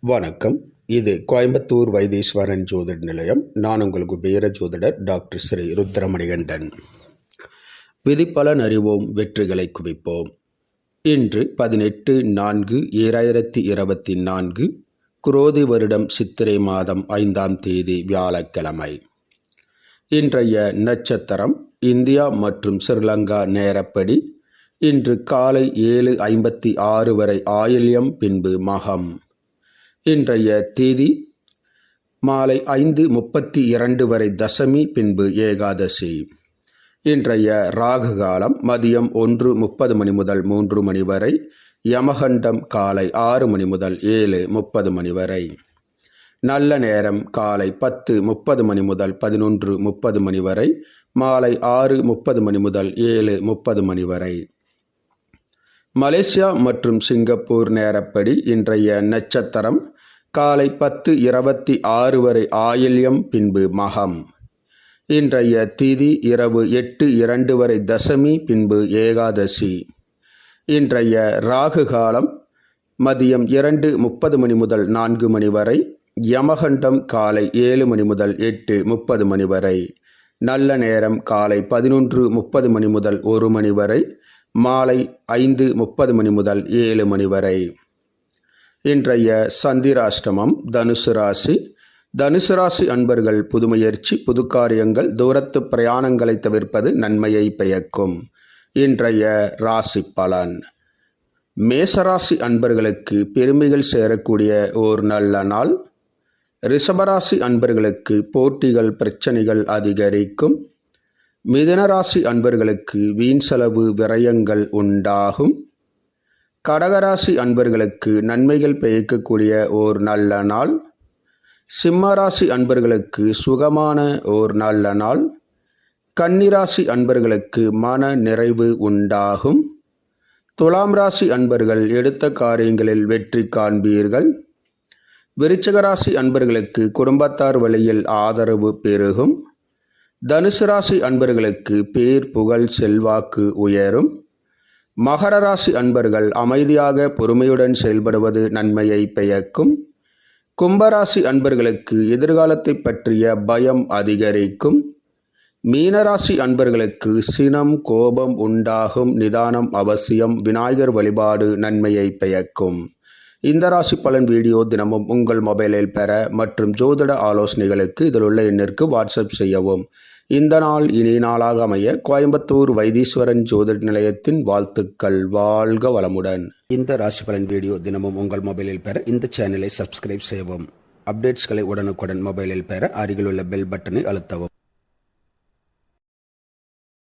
வணக்கம். இது கோயம்புத்தூர் வைத்தீஸ்வரன் ஜோதிட நிலையம். நான் உங்களுக்கு பேர ஜோதிடர் டாக்டர் ஸ்ரீ ருத்ரமணிகண்டன். விதிப்பலன் அறிவோம் வெற்றிகளை குவிப்போம். இன்று பதினெட்டு நான்கு ஏழாயிரத்தி இருபத்தி நான்கு குரோதி வருடம் சித்திரை மாதம் ஐந்தாம் தேதி வியாழக்கிழமை. இன்றைய நட்சத்திரம் இந்தியா மற்றும் ஸ்ரீலங்கா நேரப்படி இன்று காலை ஏழு ஐம்பத்தி ஆறு வரை ஆயில்யம் பின்பு மகம். இன்றைய தேதி மாலை ஐந்து முப்பத்தி இரண்டு வரை தசமி பின்பு ஏகாதசி. இன்றைய ராகு காலம் மதியம் ஒன்று முப்பது மணி முதல் மூன்று மணி வரை யமகண்டம் காலை ஆறு மணி முதல் ஏழு முப்பது மணி வரை. நல்ல நேரம் காலை பத்து முப்பது மணி முதல் பதினொன்று முப்பது மணி வரை மாலை ஆறு முப்பது மணி முதல் ஏழு முப்பது மணி வரை. மலேசியா மற்றும் சிங்கப்பூர் நேரப்படி இன்றைய நட்சத்திரம் காலை பத்து இருபத்தி ஆறு வரை ஆயில்யம் பின்பு மகம். இன்றைய திதி இரவு எட்டு இரண்டு வரை தசமி பின்பு ஏகாதசி. இன்றைய ராகு காலம் மதியம் இரண்டு முப்பது மணி முதல் நான்கு மணி வரை யமகண்டம் காலை ஏழு மணி முதல் எட்டு முப்பது மணி வரை நல்ல நேரம் காலை பதினொன்று முப்பது மணி முதல் ஒரு மணி வரை மாலை ஐந்து முப்பது மணி முதல் ஏழு மணி வரை. இன்றைய சந்திராஷ்டமம் தனுசு ராசி. தனுசு ராசி அன்பர்கள் புதுமுயற்சி புது காரியங்கள் தூரத்து பிரயாணங்களை தவிர்ப்பது நன்மையை பயக்கும் இன்றைய ராசி பலன். மேசராசி அன்பர்களுக்கு பெருமைகள் சேரக்கூடிய ஓர் நல்ல நாள். ரிஷபராசி அன்பர்களுக்கு போட்டிகள் பிரச்சனைகள் அதிகரிக்கும். மிதனராசி அன்பர்களுக்கு வீண் செலவு விரயங்கள் உண்டாகும். கடகராசி அன்பர்களுக்கு நன்மைகள் பெய்க்கக்கூடிய ஓர் நல்ல நாள். சிம்மராசி அன்பர்களுக்கு சுகமான ஓர் நல்ல நாள். கன்னிராசி அன்பர்களுக்கு மன நிறைவு உண்டாகும். துலாம் ராசி அன்பர்கள் எடுத்த காரியங்களில் வெற்றி காண்பீர்கள். விருச்சகராசி அன்பர்களுக்கு குடும்பத்தார் வழியில் ஆதரவு பெருகும். தனுசு ராசி அன்பர்களுக்கு பேர் புகழ் செல்வாக்கு உயரும். மகர ராசி அன்பர்கள் அமைதியாக பொறுமையுடன் செயல்படுவது நன்மையை பெயக்கும் கும்பராசி அன்பர்களுக்கு எதிர்காலத்தை பற்றிய பயம் அதிகரிக்கும். மீனராசி அன்பர்களுக்கு சினம் கோபம் உண்டாகும் நிதானம் அவசியம் விநாயகர் வழிபாடு நன்மையை பெயக்கும் இந்த ராசி பலன் வீடியோ தினமும் உங்கள் மொபைலில் பெற மற்றும் ஜோதிட ஆலோசனைகளுக்கு இதில் உள்ள எண்ணிற்கு வாட்ஸ்அப் செய்யவும். இந்த நாள் இனி நாளாக அமைய கோயம்புத்தூர் வைத்தீஸ்வரன் ஜோதிட நிலையத்தின் வாழ்த்துக்கள். வாழ்க வளமுடன். இந்த ராசி பலன் வீடியோ தினமும் உங்கள் மொபைலில் பெற இந்த சேனலை சப்ஸ்கிரைப் செய்யவும். அப்டேட்ஸ்களை உடனுக்குடன் மொபைலில் பெற அருகில் உள்ள பெல் பட்டனை அழுத்தவும்.